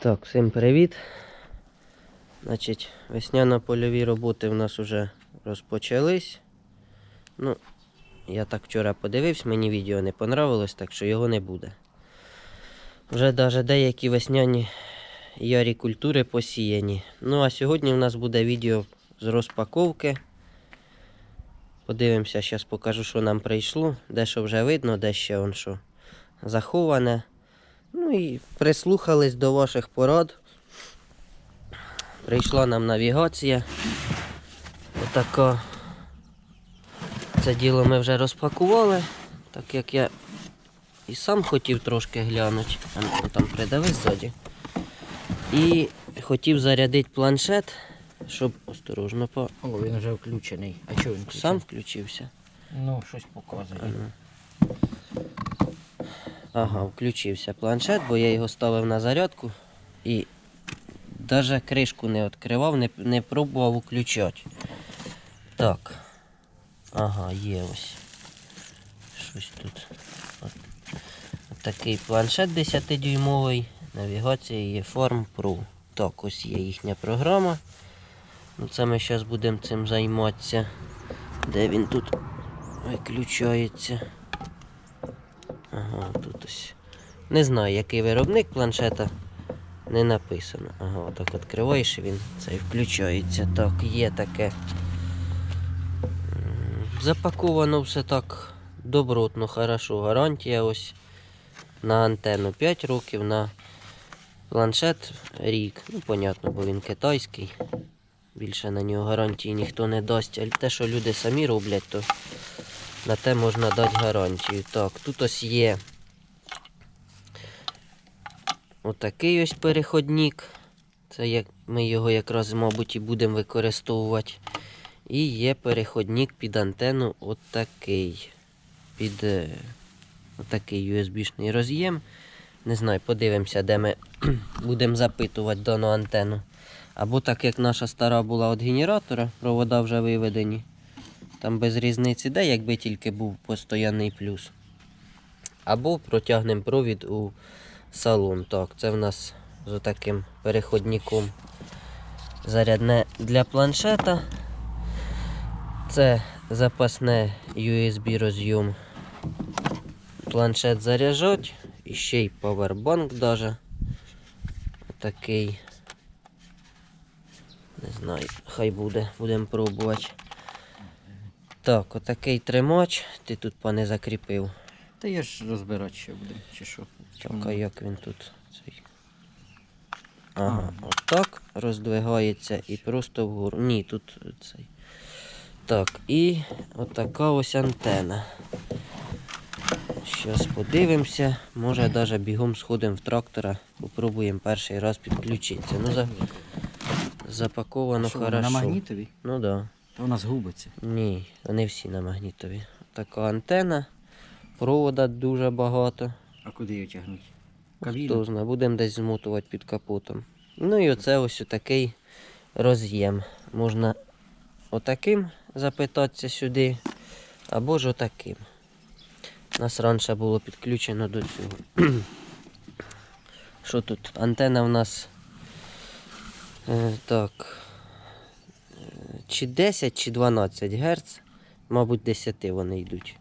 Так, всім привіт. Значить, весняно-польові роботи в нас вже розпочались. Ну, я так вчора подивився, мені відео не понравилось, так що його не буде. Вже навіть деякі весняні ярі культури посіяні. Ну, а сьогодні в нас буде відео з розпаковки. Подивимося, зараз покажу, що нам прийшло. Дещо вже видно, де ще он що заховане. Ну і прислухались до ваших порад. Прийшла нам навігація. Отака. Це діло ми вже розпакували, так як я і сам хотів трошки глянути. А ну, там придави ззаді. І хотів зарядити планшет, щоб осторожно по. О, він вже включений. А чого він включений? Сам включився. Ну, щось показує. Ага. Ага, включився планшет, бо я його ставив на зарядку і навіть кришку не відкривав, не, не пробував включати. Так. Ага, є ось. Щось тут. От, от такий планшет 10-дюймовий. Навігація є Form Pro. Так, ось є їхня програма. Ну, це ми зараз будемо цим займатися. Де він тут виключається? Ага, тут ось. Не знаю, який виробник планшета. Не написано. Ага, отак відкриваєш і він цей включається. Так, є таке. Запаковано все так добротно, хорошо. Гарантія ось на антенну 5 років, на планшет рік. Ну, понятно, бо він китайський. Більше на нього гарантії ніхто не дасть. А те, що люди самі роблять, то на те можна дати гарантію. Так, тут ось є отакий ось переходник. Це як ми його якраз, мабуть, і будемо використовувати. І є переходник під антенну отакий. Під е, отакий USB-шний роз'єм. Не знаю, подивимося, де ми будемо запитувати дану антенну. Або так як наша стара була від генератора, провода вже виведені. Там без різниці де, якби тільки був постоянний плюс. Або протягнемо провід у салон. Так, це в нас з таким переходником зарядне для планшета. Це запасне USB роз'єм. Планшет заряджать. І ще й павербанк даже. Такий. Не знаю, хай буде, будемо пробувати. Так, отакий тримач. Ти тут пане закріпив. Та я ж розбирати ще будемо, чи що. Так, а як він тут цей. Ага, отак роздвигається і просто вгору. Ні, тут цей. Так, і отака ось антена. Щас подивимося. Може навіть бігом сходимо в трактора, попробуємо перший раз підключитися. Ну, за... запаковано хорошо. На магнітові? Ну да. У нас. Ні, вони всі на магнітові. Така антена, провода дуже багато. А куди її тягнути? Хто знає, будемо десь змотувати під капотом. Ну і оце ось такий роз'єм. Можна отаким запитатися сюди, або ж отаким. У нас раніше було підключено до цього. Що тут? Антена в нас е, так. Чи 10, чи 12 Гц. Мабуть, 10 вони йдуть.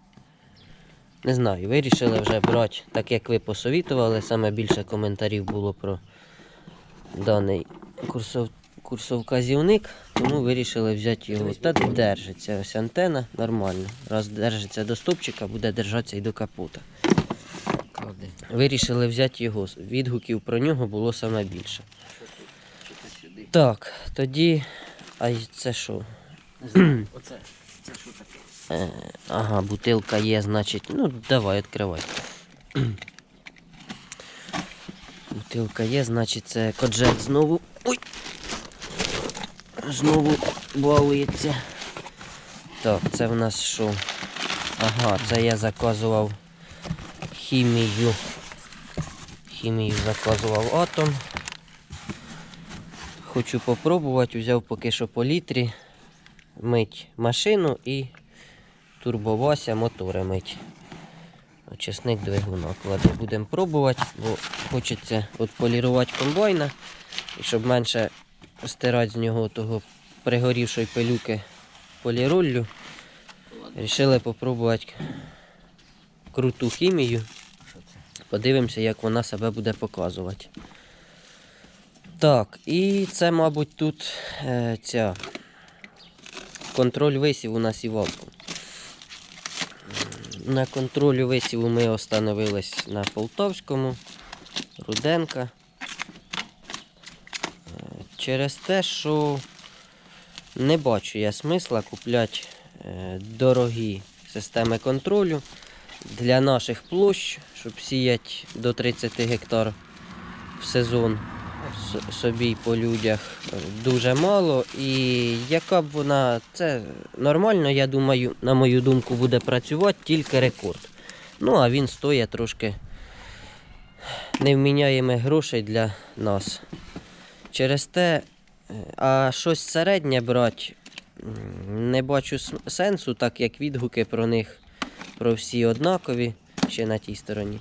Не знаю, вирішили вже брати, так як ви посовітували, саме більше коментарів було про даний курсов, курсовказівник, тому вирішили взяти його. Та держиться ось антена нормально. Раз держиться до стопчика, буде держатися і до капота. Вирішили взяти його. Відгуків про нього було саме більше. Так, тоді. А це що? Не знаю. Оце. Це що таке? Е, ага, бутилка є, значить. Ну, давай, відкривай. Бутилка є, значить це коджет знову. Ой! Знову балується. Так, це в нас що? Ага, це я заказував хімію. Хімію заказував атом. Хочу попробувати, взяв поки що по літрі мить машину і турбовася мотори мить. Очисник двигуна. Клади, будемо пробувати, бо хочеться полірувати комбайна, і щоб менше стирати з нього того пригорівшої пилюки поліроллю. Рішили попробувати круту хімію. Подивимося, як вона себе буде показувати. Так, і це, мабуть, тут е, ця контроль висіву на сівалку. М, На контролю висіву ми остановились на Полтавському, Руденка. Е, Через те, що не бачу я смисла купляти е, дорогі системи контролю для наших площ, щоб сіяти до 30 гектар в сезон собі по людях е, дуже мало. І яка б вона, це нормально, я думаю, на мою думку, буде працювати тільки рекорд. Ну, а він стоїть трошки невміняємих грошей для нас. Через те, е, а щось середнє брати, не бачу сенсу, так як відгуки про них про всі однакові ще на тій стороні.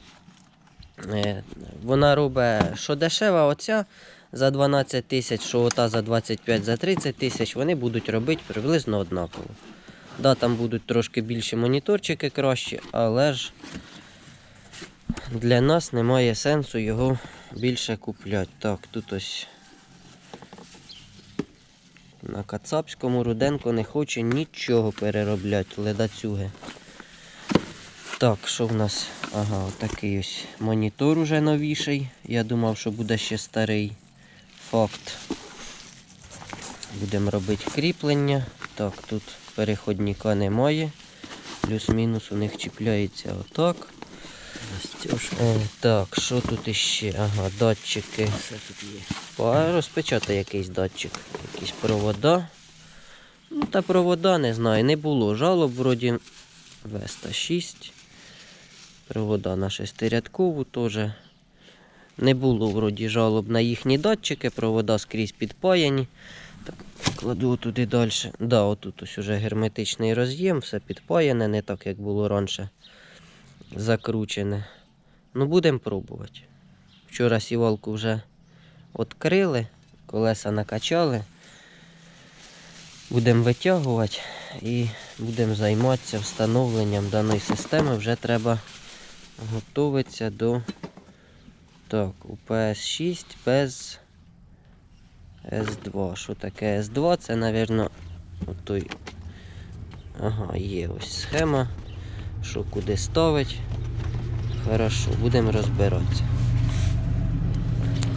Е, Вона робить, що дешева оця за 12 тисяч, що ота за 25 за 30 тисяч, вони будуть робити приблизно однаково. Да, там будуть трошки більші моніторчики кращі, але ж для нас немає сенсу його більше купляти. Так, тут ось на Кацапському Руденко не хоче нічого переробляти, ледацюги. Так, що в нас? Ага, такий ось монітор уже новіший. Я думав, що буде ще старий. Факт. Будемо робити кріплення. Так, тут переходника немає. Плюс-мінус у них чіпляється отак. Е, так, що тут іще? Ага, датчики. Все тут є. А розпечатай якийсь датчик, якісь провода. Ну, та провода не знаю, не було. Жалоб вроді Веста 6. Провода на шестирядкову теж. Не було вроді жалоб на їхні датчики, провода скрізь підпаяні. Так, кладу туди далі. Да, отут ось уже герметичний роз'єм, все підпаяне, не так як було раніше. Закручене. Ну, будемо пробувати. Вчора сівалку вже відкрили, колеса накачали. Будемо витягувати і будемо займатися встановленням даної системи. Вже треба готуватися до так, УПС-6 без С2. Що таке С2? Це, мабуть, той. Ага, є ось схема. Що куди ставить. Хорошо, будемо розбиратися.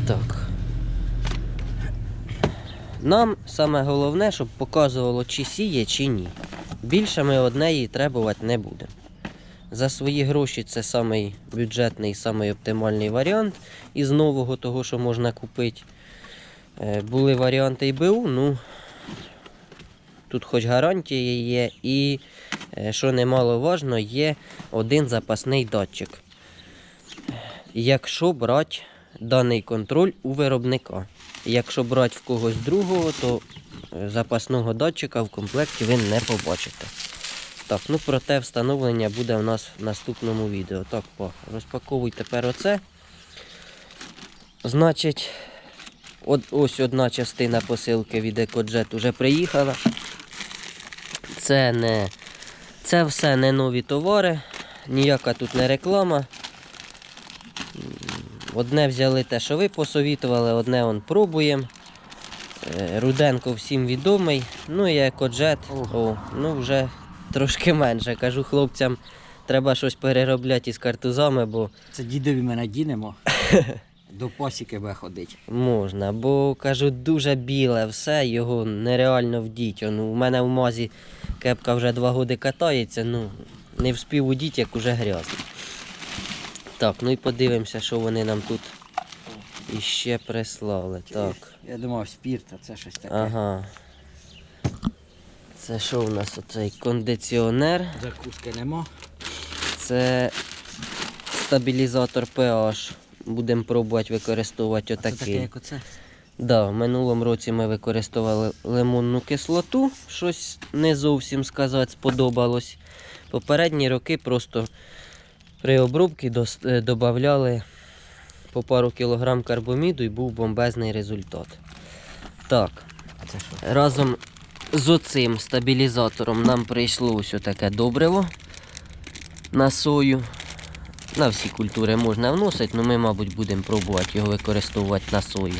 Так. Нам саме головне, щоб показувало, чи сіє, чи ні. Більше ми одне її требувати не будемо. За свої гроші це самий бюджетний, самий оптимальний варіант із нового того, що можна купити. Е, Були варіанти і БУ, ну тут хоч гарантія є, і, е, що немало важно, є один запасний датчик. Якщо брати даний контроль у виробника. Якщо брати в когось другого, то е, запасного датчика в комплекті ви не побачите. Так, ну проте встановлення буде у нас в наступному відео. Так, па, розпаковуй тепер оце. Значить, от, ось одна частина посилки від EcoJet вже приїхала. Це не. Це все не нові товари, ніяка тут не реклама. Одне взяли те, що ви посовітували, одне он пробуємо. Е, Руденко всім відомий. Ну і екоджет. О, ну вже трошки менше. Кажу хлопцям, треба щось переробляти із картузами, бо Це дідові ми надінемо. До пасіки буде ходити. можна. Бо кажу, дуже біле все, його нереально вдіть. Он, у мене в мазі кепка вже два роки катається, ну не вспів удіть, як уже грязно. Так, ну і подивимося, що вони нам тут іще прислали. Так. Я думав, спірт, а це щось таке. Ага. Це що у нас оцей кондиціонер? Закуски нема. Це стабілізатор pH. Будемо пробувати використовувати А Це таке, як оце. Да, в минулому році ми використовували лимонну кислоту. Щось не зовсім сказати сподобалось. Попередні роки просто При обробці дос- е, додавали по пару кілограм карбоміду і був бомбезний результат. Так, разом з оцим стабілізатором нам прийшло ось таке добриво на сою. На всі культури можна вносити, але ми, мабуть, будемо пробувати його використовувати на сої.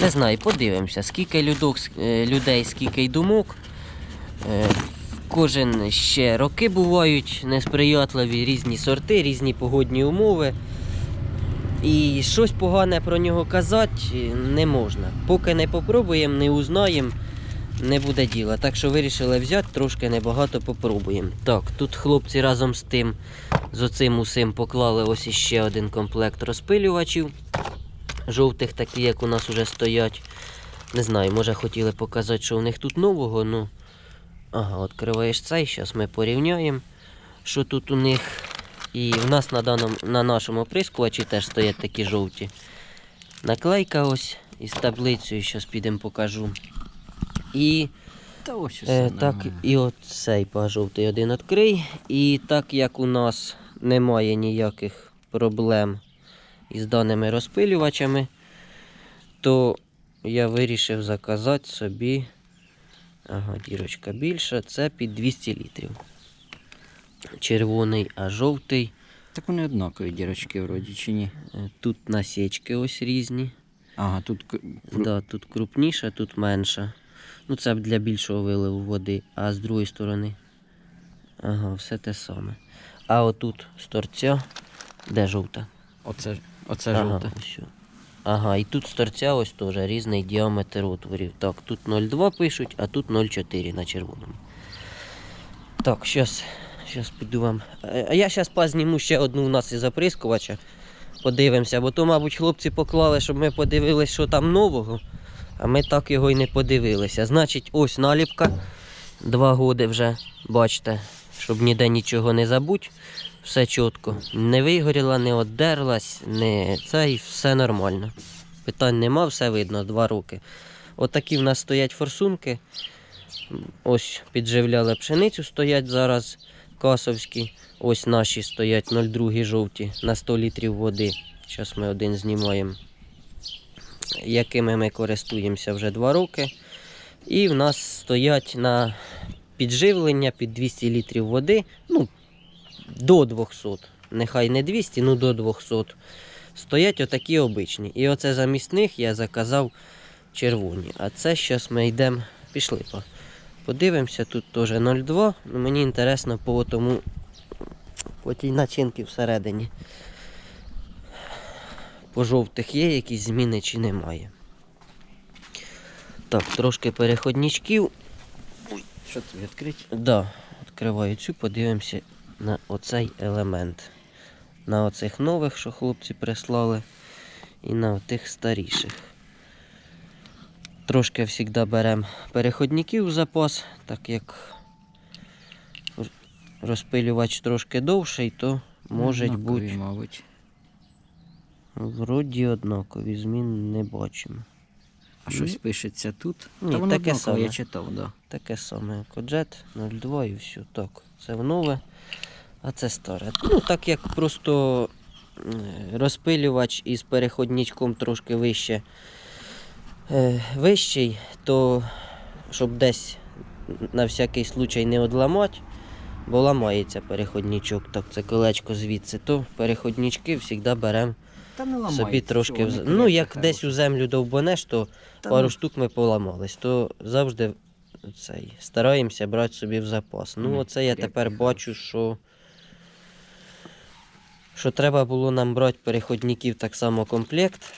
Не знаю, подивимося, скільки людок, е, людей, скільки й думок. Е, Кожен ще роки бувають несприятливі, різні сорти, різні погодні умови. І щось погане про нього казати не можна. Поки не попробуємо, не узнаємо, не буде діла. Так що вирішили взяти, трошки небагато попробуємо. Так, тут хлопці разом з тим, з оцим усім поклали ось іще один комплект розпилювачів. Жовтих, такі, як у нас вже стоять. Не знаю, може хотіли показати, що у них тут нового, ну. Ага, відкриваєш цей, зараз ми порівняємо, що тут у них. І в нас на, даному, на нашому прискувачі теж стоять такі жовті. Наклейка ось із таблицею, зараз підемо покажу. І Та ось Е, так, і от цей жовтий один відкрий. І так як у нас немає ніяких проблем із даними розпилювачами, то я вирішив заказати собі. Ага, дірочка більша, це під 200 літрів. Червоний, а жовтий. Так вони однакові дірочки вроді чи ні? Е, Тут насічки ось різні. Ага, тут Да, тут крупніша, тут менша. Ну, це для більшого виливу води, а з другої сторони. Ага, все те саме. А отут з торця, де жовта? оце, оце ага, жовте. ось. Ага, і тут з торця ось теж різний діаметр отворів. Так, тут 0,2 пишуть, а тут 0,4 на червоному. Так, щас, щас піду вам. Е, А я зараз позніму ще одну у нас із оприскувача. Подивимося, бо то, мабуть, хлопці поклали, щоб ми подивилися, що там нового. А ми так його і не подивилися. Значить, ось наліпка. Два роки вже, бачите, щоб ніде нічого не забудь. Все чітко. Не вигоріла, не оддерлась, не це і все нормально. Питань нема, все видно, два роки. Отакі в нас стоять форсунки. Ось підживляли пшеницю, стоять зараз касовські. Ось наші стоять 0,2 жовті на 100 літрів води. Зараз ми один знімаємо, якими ми користуємося вже два роки. І в нас стоять на підживлення під 200 літрів води. Ну, до 200. Нехай не 200, ну до 200. Стоять отакі обичні. І оце замість них я заказав червоні. А це зараз ми йдемо, пішли. По. Подивимося, тут теж 0,2. Ну, мені інтересно по тому по тій начинці всередині. По жовтих є якісь зміни чи немає. Так, трошки переходничків. Що тут відкрити? Да, відкриваю цю, подивимося на оцей елемент. На оцих нових, що хлопці прислали, і на тих старіших. Трошки завжди беремо переходників в запас, так як розпилювач трошки довший, то може бути мабуть. Вроді однакові, змін не бачимо. А щось пишеться тут. Ні, Та воно таке однакове, я саме. читав, да. Таке саме коджет 02 і все. Так, це в нове, а це старе. Ну, так як просто е, розпилювач із переходничком трошки вище, е, вищий, то щоб десь на всякий случай не одламати, бо ламається переходничок, так це колечко звідси, то переходнички завжди беремо не собі трошки. чого в... Ну, як десь у землю довбанеш, то Та пару ну, штук ми поламались, то завжди цей, стараємося брати собі в запас. Ну, оце я тепер бачу, що, що треба було нам брати переходників так само комплект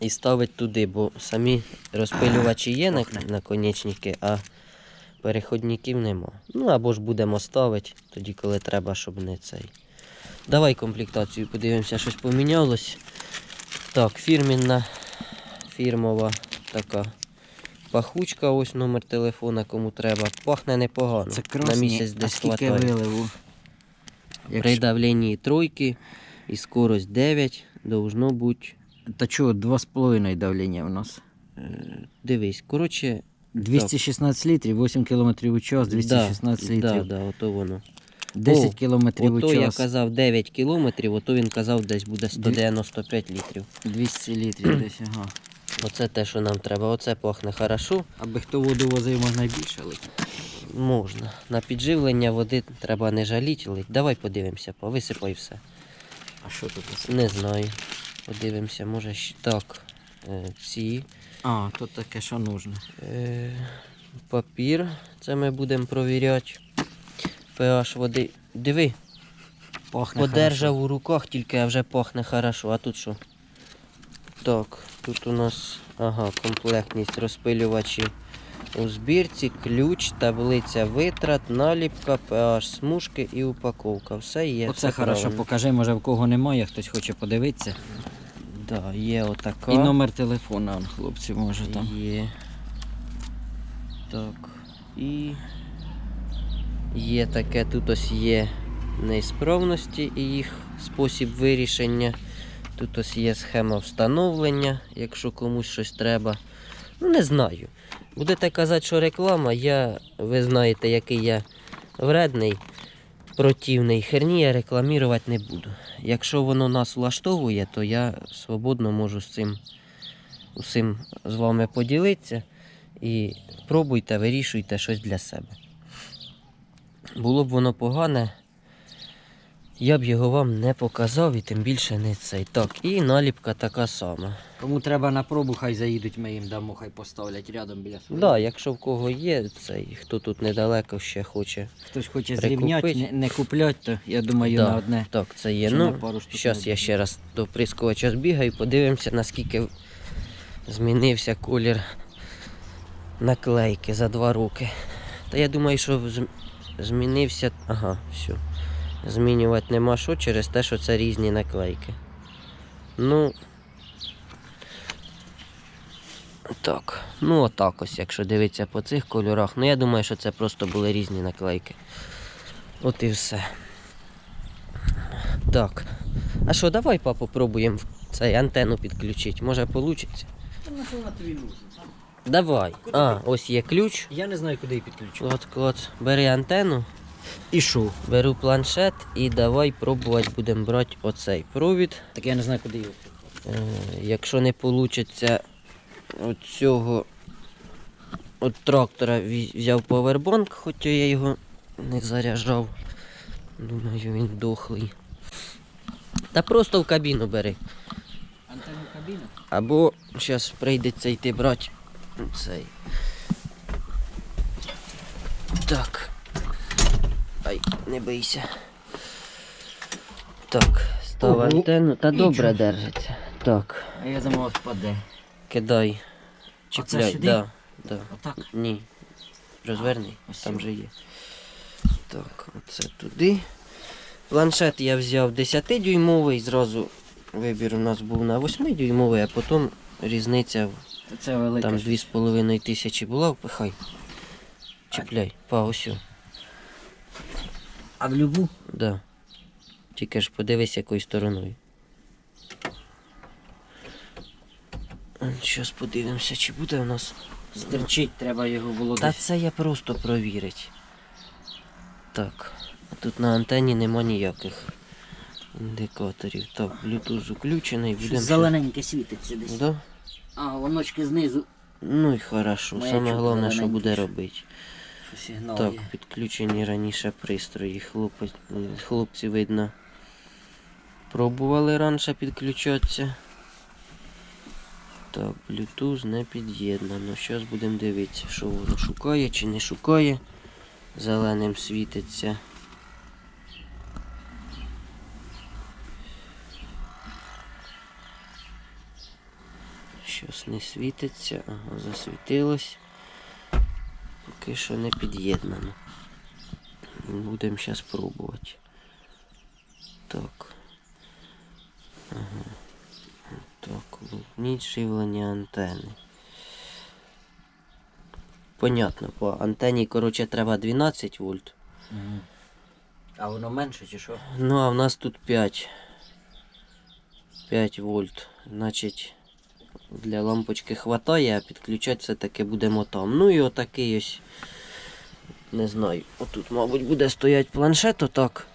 і ставити туди, бо самі розпилювачі є на, наконечники, а переходників нема. Ну або ж будемо ставити тоді, коли треба, щоб не цей. Давай комплектацію подивимося, щось помінялось. Так, фірмінна, фірмова така пахучка, ось номер телефона, кому треба. Пахне непогано. Це На місяць десь хватає. виливу? При давленні тройки і скорость 9 должно бути. Та чого, 2,5 давлення у нас. е, Дивись, коротше. 216 літрів, 8 км у час, 216 да, літрів. Да, да, ото воно. 10 О, кілометрів у Ото я казав 9 кілометрів, ото він казав десь буде 195 літрів. 200 літрів десь, ага. Оце те, що нам треба. Оце пахне хорошо. Аби хто воду возив, можна й більше лити. Можна. На підживлення води треба не жаліти, лить. Давай подивимося, повисипай все. А що тут? Не знаю. Подивимося, може ще так. Е, Ці. А, тут таке, що нужно. Е, Папір. Це ми будемо провіряти. pH води. Диви, Пахне подержав у руках, тільки а вже пахне хорошо. А тут що? Так, тут у нас ага, комплектність розпилювачі у збірці, ключ, таблиця витрат, наліпка, pH смужки і упаковка. Все є. Оце все хорошо, правильно. покажи, може в кого немає, хтось хоче подивитися. Да, є отака. І номер телефона, хлопці, може там. Є. Так. І є таке, тут ось є неісправності і їх спосіб вирішення. Тут ось є схема встановлення, якщо комусь щось треба. Ну, не знаю. Будете казати, що реклама, я, ви знаєте, який я вредний, противний. Херні я рекламувати не буду. Якщо воно нас влаштовує, то я свободно можу з цим усім з вами поділитися і пробуйте, вирішуйте щось для себе. Було б воно погане, я б його вам не показав і тим більше не цей. Так, і наліпка така сама. Кому треба на пробу, хай заїдуть, ми їм дамо, хай поставлять рядом біля Так, да, якщо в кого є цей, хто тут недалеко ще хоче. Хтось хоче зрівняти, не, не куплять, то я думаю Да. на одне. Так, це є. Ну, зараз я ще раз до прискувача збігаю, подивимося, наскільки змінився колір наклейки за два роки. Та я думаю, що змінився. Ага, все. Змінювати нема що через те, що це різні наклейки. Ну. Так. Ну отак ось, якщо дивитися по цих кольорах. Ну я думаю, що це просто були різні наклейки. От і все. Так. А що, давай папу пробуємо цей антенну підключити. Може вийде? що вона тобі нужна? Давай. А, ось є ключ. Я не знаю, куди її підключити. От, от, бери антенну, І що? беру планшет і давай пробувати будемо брати оцей провід. Так я не знаю, куди її. Е, якщо не вийде от цього от трактора взяв повербанк, хоча я його не заряджав. Думаю, він дохлий. Та просто в кабіну бери. Антенну кабіну? Або зараз прийдеться йти брати цей. Так. Ай, не бийся. Так, став Ого, антенну. Та добре держиться. Так, А я думав, впаде. кидай. Чіпляй. сюди? Да, да. Отак. Ні. Розверни, Ось там сюди. же є. Так, оце туди. Планшет я взяв 10-дюймовий, зразу вибір у нас був на 8-дюймовий, а потім різниця в Це велика. там ж. 2,5 тисячі була, впихай. Чіпляй, па, ось. А в любу? Да. Тільки ж подивись якою стороною. Зараз подивимося, чи буде у нас. Стерчить, треба його було Та це я просто провірить. Так. А тут на антенні нема ніяких індикаторів. Так, Bluetooth включений, будемо. зелененьке світиться десь. Да? А, воночки знизу. Ну і хорошо. Маячок Саме головне, що буде робити. Сигнал Так, є. підключені раніше пристрої. Хлопець, хлопці, видно, пробували раніше підключатися. Так, Bluetooth не під'єднано. Зараз будемо дивитися, що воно шукає чи не шукає. Зеленим світиться. Щось не світиться, ага, засвітилось. Поки що не під'єднано. Будемо зараз пробувати. Так. Ага. Так, вміть живлення антени. Понятно, по антені, коротше, треба 12 вольт. А воно менше чи що? Ну, а в нас тут 5. 5 вольт. Значить, для лампочки хватає, а підключати все-таки будемо там. Ну і отакий ось Не знаю. Отут, мабуть, буде стояти планшет отак.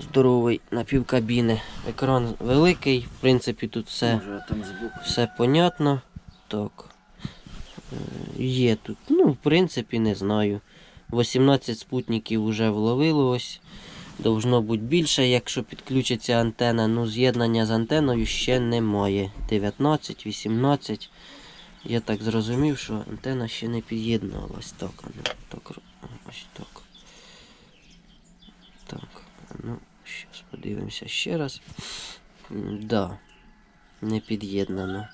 Здоровий на півкабіни. Екран великий, в принципі, тут все, Може там все понятно. Так. Е, Є тут. Ну, в принципі, не знаю. 18 спутників вже вловило ось. Должно бути більше, якщо підключиться антена. Ну, з'єднання з антеною ще немає. 19, 18. Я так зрозумів, що антена ще не під'єднувалась. Так, ну, так, ось так. Так, ну, зараз подивимося ще раз. Да, не під'єднано.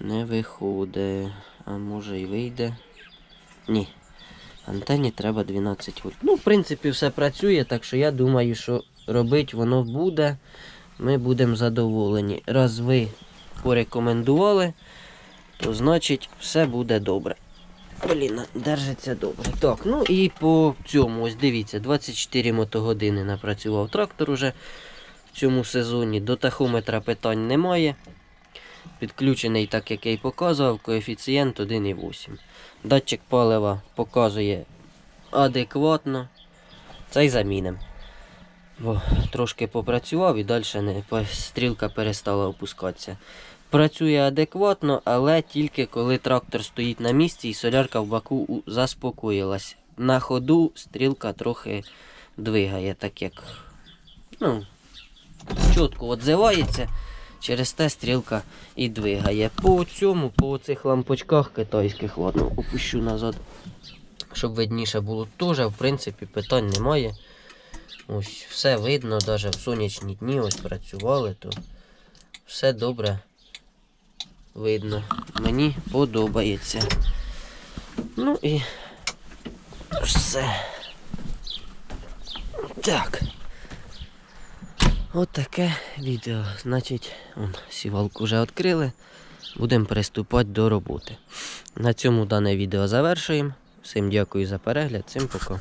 Не виходить. А може і вийде. Ні. Антені треба 12 вольт. Ну, в принципі, все працює, так що я думаю, що робити воно буде. Ми будемо задоволені. Раз ви порекомендували, то значить все буде добре. Блін, держиться добре. Так, ну і по цьому, ось дивіться, 24 мотогодини напрацював трактор уже в цьому сезоні. До тахометра питань немає. Підключений, так як я й показував, коефіцієнт 1,8. Датчик палива показує адекватно. Цей заміним. Бо трошки попрацював і далі не, стрілка перестала опускатися. Працює адекватно, але тільки коли трактор стоїть на місці і солярка в баку заспокоїлась. На ходу стрілка трохи двигає, так як ну, чітко відзивається. Через те стрілка і двигає. По цьому, по цих лампочках китайських, ладно, опущу назад, щоб видніше було теж, в принципі, питань немає. Ось все видно, навіть в сонячні дні ось працювали, то все добре видно. Мені подобається. Ну і все. Так. От таке відео. Значить, сівалку вже відкрили. Будемо приступати до роботи. На цьому дане відео завершуємо. Всім дякую за перегляд, всім пока.